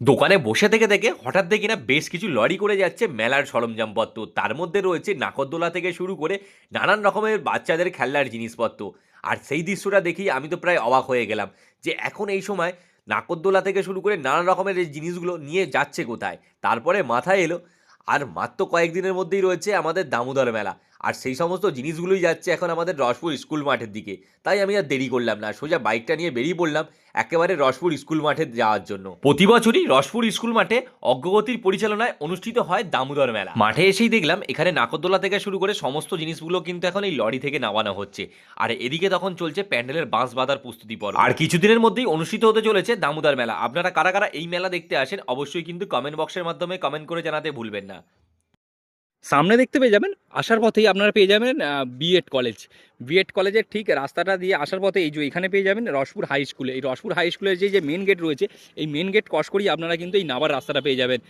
দোকানে বসে থেকে থেকে হঠাৎ দেখি না বেশ কিছু লরি করে যাচ্ছে মেলার সরঞ্জামপত্র। তার মধ্যে রয়েছে নাকরদোলা থেকে শুরু করে নানান রকমের বাচ্চাদের খেলনার জিনিসপত্র। আর সেই দৃশ্যটা দেখি আমি তো প্রায় অবাক হয়ে গেলাম যে এখন এই সময় নাকরদোলা থেকে শুরু করে নানান রকমের এই জিনিসগুলো নিয়ে যাচ্ছে কোথায়? তারপরে মাথায় এলো, আর মাত্র কয়েকদিনের মধ্যেই রয়েছে আমাদের দামোদর মেলা। আর সেই সমস্ত জিনিসগুলোই যাচ্ছে এখন আমাদের রসপুর স্কুল মাঠের দিকে। তাই আমি আর দেরি করলাম না, সোজা বাইকটা নিয়ে বেরিয়ে পড়লাম একেবারে রসপুর স্কুল মাঠে যাওয়ার জন্য। প্রতি বছরই রসপুর স্কুল মাঠে অগ্রগতির পরিচালনায় অনুষ্ঠিত হয় দামোদর মেলা। মাঠে এসেই দেখলাম এখানে নাকরদোলা থেকে শুরু করে সমস্ত জিনিসগুলো কিন্তু এখন এই লরি থেকে নামানো হচ্ছে। আর এদিকে তখন চলছে প্যান্ডেলের বাঁশ বাঁধার প্রস্তুতি পর্ব। আর কিছুদিনের মধ্যেই অনুষ্ঠিত হতে চলেছে দামোদর মেলা। আপনারা কারা কারা এই মেলা দেখতে আসেন অবশ্যই কিন্তু কমেন্ট বক্সের মাধ্যমে কমেন্ট করে জানাতে ভুলবেন না। সামনে দেখতে পেয়ে যাবেন, আসার পথেই আপনারা পেয়ে যাবেন বিএড কলেজ বিএড কলেজের ঠিক রাস্তাটা দিয়ে আসার পথে এই যে এখানে পেয়ে যাবেন রসপুর হাই স্কুলে এই রসপুর হাই স্কুলের যে যে মেন গেট রয়েছে, এই মেন গেট ক্রস করিয়ে আপনারা কিন্তু এই নাবার রাস্তাটা পেয়ে যাবেন।